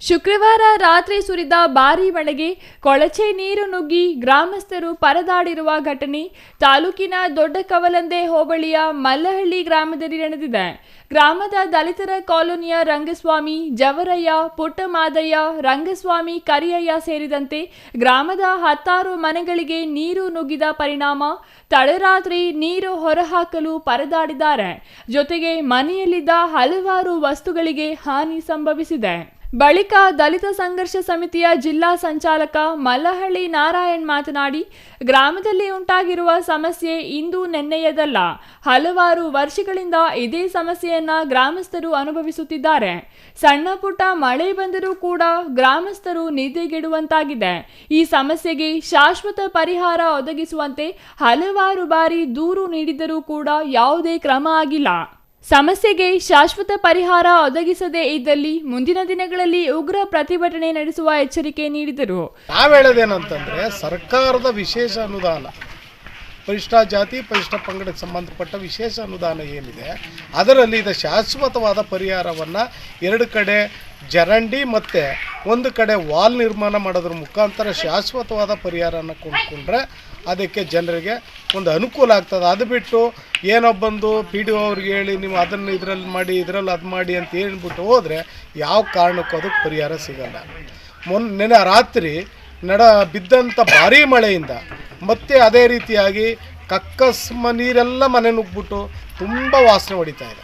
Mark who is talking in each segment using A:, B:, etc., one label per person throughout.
A: ಶುಕ್ರವಾರ ರಾತ್ರಿ ಸುರಿದ ಭಾರೀ ಮಳೆಗೆ ಕೊಳಚೆ ನೀರು ನುಗ್ಗಿ ಗ್ರಾಮಸ್ಥರು ಪರದಾಡಿರುವ ಘಟನೆ ತಾಲೂಕಿನ ದೊಡ್ಡ ಕವಲಂದೆ ಹೋಬಳಿಯ ಮಲ್ಲಹಳ್ಳಿ ಗ್ರಾಮದಲ್ಲಿ ನಡೆದಿದೆ. ಗ್ರಾಮದ ದಲಿತರ ಕಾಲೋನಿಯ ರಂಗಸ್ವಾಮಿ ಜವರಯ್ಯ, ಪುಟ್ಟಮಾದಯ್ಯ, ರಂಗಸ್ವಾಮಿ ಕರಿಯಯ್ಯ ಸೇರಿದಂತೆ ಗ್ರಾಮದ ಹತ್ತಾರು ಮನೆಗಳಿಗೆ ನೀರು ನುಗ್ಗಿದ ಪರಿಣಾಮ ತಡರಾತ್ರಿ ನೀರು ಹೊರಹಾಕಲು ಪರದಾಡಿದ್ದಾರೆ. ಜೊತೆಗೆ ಮನೆಯಲ್ಲಿದ್ದ ಹಲವಾರು ವಸ್ತುಗಳಿಗೆ ಹಾನಿ ಸಂಭವಿಸಿದೆ. ಬಳಿಕ ದಲಿತ ಸಂಘರ್ಷ ಸಮಿತಿಯ ಜಿಲ್ಲಾ ಸಂಚಾಲಕ ಮಲ್ಲಹಳ್ಳಿ ನಾರಾಯಣ್ ಮಾತನಾಡಿ, ಗ್ರಾಮದಲ್ಲಿ ಉಂಟಾಗಿರುವ ಸಮಸ್ಯೆ ಇಂದು ನೆನ್ನೆಯದಲ್ಲ. ಹಲವಾರು ವರ್ಷಗಳಿಂದ ಇದೇ ಸಮಸ್ಯೆಯನ್ನ ಗ್ರಾಮಸ್ಥರು ಅನುಭವಿಸುತ್ತಿದ್ದಾರೆ. ಸಣ್ಣ ಪುಟ್ಟ ಮಳೆ ಬಂದರೂ ಕೂಡ ಗ್ರಾಮಸ್ಥರು ನಿದ್ದೆಗೆಡುವಂತಾಗಿದೆ. ಈ ಸಮಸ್ಯೆಗೆ ಶಾಶ್ವತ ಪರಿಹಾರ ಒದಗಿಸುವಂತೆ ಹಲವಾರು ಬಾರಿ ದೂರು ನೀಡಿದರೂ ಕೂಡ ಯಾವುದೇ ಕ್ರಮ ಆಗಿಲ್ಲ. ಸಮಸ್ಯೆಗೆ ಶಾಶ್ವತ ಪರಿಹಾರ ಒದಗಿಸದೇ ಇದ್ದಲ್ಲಿ ಮುಂದಿನ ದಿನಗಳಲ್ಲಿ ಉಗ್ರ ಪ್ರತಿಭಟನೆ ನಡೆಸುವ ಎಚ್ಚರಿಕೆ ನೀಡಿದರು.
B: ನಾವು ಹೇಳೋದೇನಂತಂದ್ರೆ ಸರ್ಕಾರದ ವಿಶೇಷ ಅನುದಾನ. ಪರಿಷ್ಠ ಜಾತಿ, ಪರಿಷ್ಠ ಪಂಗಡಕ್ಕೆ ಸಂಬಂಧಪಟ್ಟ ವಿಶೇಷ ಅನುದಾನ ಏನಿದೆ, ಅದರಲ್ಲಿ ಇದು ಶಾಶ್ವತವಾದ ಪರಿಹಾರವನ್ನು ಎರಡು ಕಡೆ ಜರಂಡಿ ಮತ್ತು ಒಂದು ಕಡೆ ವಾಲ್ ನಿರ್ಮಾಣ ಮಾಡೋದ್ರ ಮುಖಾಂತರ ಶಾಶ್ವತವಾದ ಪರಿಹಾರನ ಕೊಂಡ್ಕೊಂಡ್ರೆ ಅದಕ್ಕೆ ಜನರಿಗೆ ಒಂದು ಅನುಕೂಲ ಆಗ್ತದೆ. ಅದು ಬಿಟ್ಟು ಏನೋ ಬಂದು ಪಿ ಡಿ ಒ ಅವ್ರಿಗೆ ಹೇಳಿ ನೀವು ಅದನ್ನು ಇದರಲ್ಲಿ ಮಾಡಿ, ಇದರಲ್ಲಿ ಅದು ಮಾಡಿ ಅಂತ ಹೇಳ್ಬಿಟ್ಟು ಹೋದರೆ ಯಾವ ಕಾರಣಕ್ಕೂ ಅದಕ್ಕೆ ಪರಿಹಾರ ಸಿಗಲ್ಲ. ಮೊನ್ನೆ ನೆನೆ ರಾತ್ರಿ ನಡ ಬಿದ್ದಂಥ ಭಾರೀ ಮಳೆಯಿಂದ ಮತ್ತೆ ಅದೇ ರೀತಿಯಾಗಿ ಕಕ್ಕಸ್ಮ ನೀರೆಲ್ಲ ಮನೆ ನುಗ್ಬಿಟ್ಟು ತುಂಬ ವಾಸನೆ ಹೊಡಿತಾ ಇದೆ.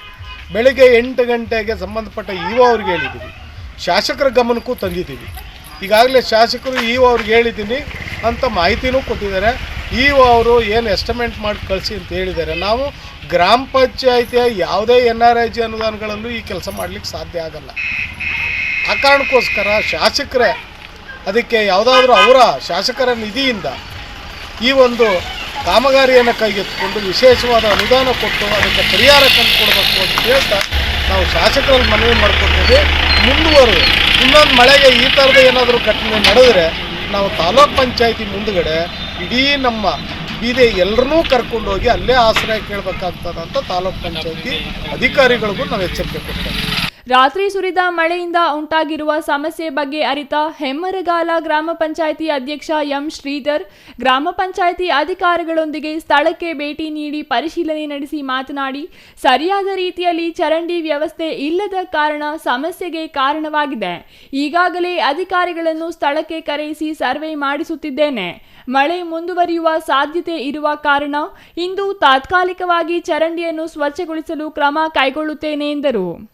B: ಬೆಳಿಗ್ಗೆ ಎಂಟು ಗಂಟೆಗೆ ಸಂಬಂಧಪಟ್ಟ ಇವ ಅವ್ರಿಗೆ ಹೇಳಿದ್ದೀವಿ ಶಾಸಕರ ಗಮನಕ್ಕೂ ತಂದಿದ್ದೀವಿ. ಈಗಾಗಲೇ ಶಾಸಕರು ಇ ಅವ್ರಿಗೆ ಹೇಳಿದ್ದೀನಿ ಅಂತ ಮಾಹಿತಿನೂ ಕೊಟ್ಟಿದ್ದಾರೆ. ಇ ಅವರು ಏನು ಎಸ್ಟಿಮೇಟ್ ಮಾಡಿ ಕಳಿಸಿ ಅಂತ ಹೇಳಿದ್ದಾರೆ. ನಾವು ಗ್ರಾಮ ಪಂಚಾಯಿತಿಯ ಯಾವುದೇ ಎನ್ ಆರ್ ಐ ಜಿ ಅನುದಾನಗಳಲ್ಲೂ ಈ ಕೆಲಸ ಮಾಡಲಿಕ್ಕೆ ಸಾಧ್ಯ ಆಗಲ್ಲ. ಆ ಕಾರಣಕ್ಕೋಸ್ಕರ ಶಾಸಕರೇ, ಅದಕ್ಕೆ ಯಾವುದಾದ್ರೂ ಅವರ ಶಾಸಕರ ನಿಧಿಯಿಂದ ಈ ಒಂದು ಕಾಮಗಾರಿಯನ್ನು ಕೈಗೆತ್ತಿಕೊಂಡು ವಿಶೇಷವಾದ ಅನುದಾನ ಕೊಟ್ಟು ಅದಕ್ಕೆ ಪರಿಹಾರ ಕಂಡುಕೊಡ್ಬೇಕು ಅಂತ ಹೇಳ್ತಾ ನಾವು ಶಾಸಕರಲ್ಲಿ ಮನವಿ ಮಾಡಿಕೊಡ್ತೀವಿ ಮುಂದುವರೆದು ಇನ್ನೊಂದು ಮಳೆಗೆ ಈ ಥರದ ಏನಾದರೂ ಘಟನೆ ನಡೆದರೆ ನಾವು ತಾಲೂಕ್ ಪಂಚಾಯತಿ ಮುಂದುಗಡೆ ಇಡೀ ನಮ್ಮ ಬೀದಿ ಎಲ್ಲರನ್ನೂ ಕರ್ಕೊಂಡೋಗಿ ಅಲ್ಲೇ ಆಶ್ರಯ ಕೇಳಬೇಕಾಗ್ತದೆ ಅಂತ ತಾಲೂಕ್ ಪಂಚಾಯತಿ ಅಧಿಕಾರಿಗಳಿಗೂ ನಾವು ಎಚ್ಚರಿಕೆ ಕೊಡ್ತೇವೆ.
A: ರಾತ್ರಿ ಸುರಿದ ಮಳೆಯಿಂದ ಉಂಟಾಗಿರುವ ಸಮಸ್ಯೆ ಬಗ್ಗೆ ಅರಿತ ಹೆಮ್ಮರಗಾಲ ಗ್ರಾಮ ಪಂಚಾಯಿತಿ ಅಧ್ಯಕ್ಷ ಎಂ ಶ್ರೀಧರ್, ಗ್ರಾಮ ಪಂಚಾಯಿತಿ ಅಧಿಕಾರಿಗಳೊಂದಿಗೆ ಸ್ಥಳಕ್ಕೆ ಭೇಟಿ ನೀಡಿ ಪರಿಶೀಲನೆ ನಡೆಸಿ ಮಾತನಾಡಿ, ಸರಿಯಾದ ರೀತಿಯಲ್ಲಿ ಚರಂಡಿ ವ್ಯವಸ್ಥೆ ಇಲ್ಲದ ಕಾರಣ ಸಮಸ್ಯೆಗೆ ಕಾರಣವಾಗಿದೆ. ಈಗಾಗಲೇ ಅಧಿಕಾರಿಗಳನ್ನು ಸ್ಥಳಕ್ಕೆ ಕರೆಯಿಸಿ ಸರ್ವೆ ಮಾಡಿಸುತ್ತಿದ್ದೇನೆ. ಮಳೆ ಮುಂದುವರಿಯುವ ಸಾಧ್ಯತೆ ಇರುವ ಕಾರಣ ಇಂದು ತಾತ್ಕಾಲಿಕವಾಗಿ ಚರಂಡಿಯನ್ನು ಸ್ವಚ್ಛಗೊಳಿಸಲು ಕ್ರಮ ಕೈಗೊಳ್ಳುತ್ತೇನೆ ಎಂದರು.